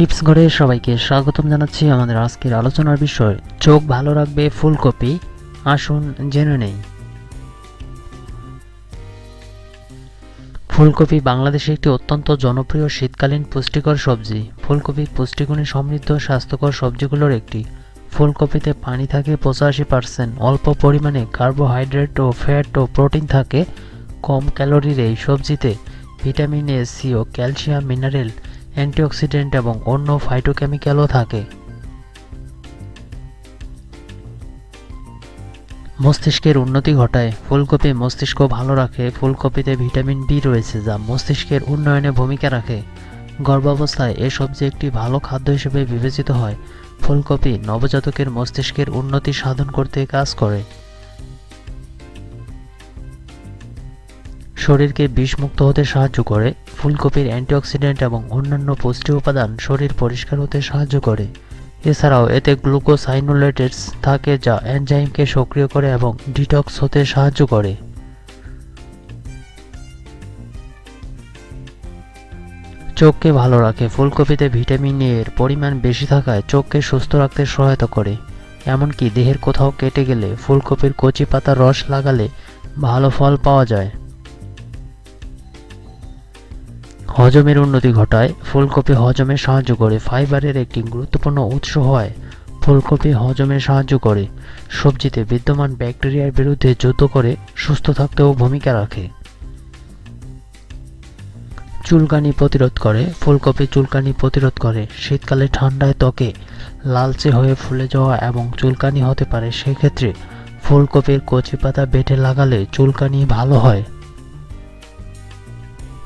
Tips ঘরে সবাইকে স্বাগতম জানাচ্ছি আমাদের আজকের আলোচনার বিষয়, চোখ ভালো রাখবে ফুলকপি, আসুন জেনে নেই। ফুলকপি বাংলাদেশে একটি অত্যন্ত জনপ্রিয় শীতকালীন পুষ্টিকর সবজি। ফুলকপি পুষ্টিগুণে সমৃদ্ধ স্বাস্থ্যকর সবজিগুলোর একটি। ফুলকপিতে পানি থাকে পঁচাশি পার্সেন্ট, অল্প পরিমাণে কার্বোহাইড্রেট ও ফ্যাট ও প্রোটিন থাকে। কম ক্যালোরির এই সবজিতে ভিটামিন এ, সি ও ক্যালসিয়াম, মিনারেল অ্যান্টিঅক্সিডেন্ট এবং অন্য ফাইটোকেমিক্যালও থাকে। মস্তিষ্কের উন্নতি ঘটায়। ফুলকপি মস্তিষ্ক ভালো রাখে। ফুলকপিতে ভিটামিন বি রয়েছে, যা মস্তিষ্কের উন্নয়নে ভূমিকা রাখে। গর্ভাবস্থায় এ সবজি একটি ভালো খাদ্য হিসেবে বিবেচিত হয়। ফুলকপি নবজাতকের মস্তিষ্কের উন্নতি সাধন করতে কাজ করে। শরীরকে বিষমুক্ত হতে সাহায্য করে। ফুলকপির অ্যান্টিঅক্সিডেন্ট এবং অন্যান্য পুষ্টি উপাদান শরীর পরিষ্কার হতে সাহায্য করে। এছাড়াও এতে গ্লুকোসাইনোলেটেডস থাকে যা এনজাইমকে সক্রিয় করে এবং ডিটক্স হতে সাহায্য করে। চোখকে ভালো রাখে। ফুলকপিতে ভিটামিন এ এর পরিমাণ বেশি থাকায় চোখকে সুস্থ রাখতে সহায়তা করে। এমনকি দেহের কোথাও কেটে গেলে ফুলকপির কচি পাতার রস লাগালে ভালো ফল পাওয়া যায়। হজমের উন্নতি ঘটায়। ফুলকপি হজমে সাহায্য করে। ফাইবারের একটি গুরুত্বপূর্ণ উৎস হয় ফুলকপি হজমে সাহায্য করে। সবজিতে বিদ্যমান ব্যাকটেরিয়ার বিরুদ্ধে যুদ্ধ করে, সুস্থ থাকতেও ভূমিকা রাখে। চুলকানি প্রতিরোধ করে। ফুলকপি চুলকানি প্রতিরোধ করে। শীতকালে ঠান্ডায় ত্বকে লালচে হয়ে ফুলে যাওয়া এবং চুলকানি হতে পারে। সেক্ষেত্রে ফুলকপির কচি পাতা বেটে লাগালে চুলকানি ভালো হয়।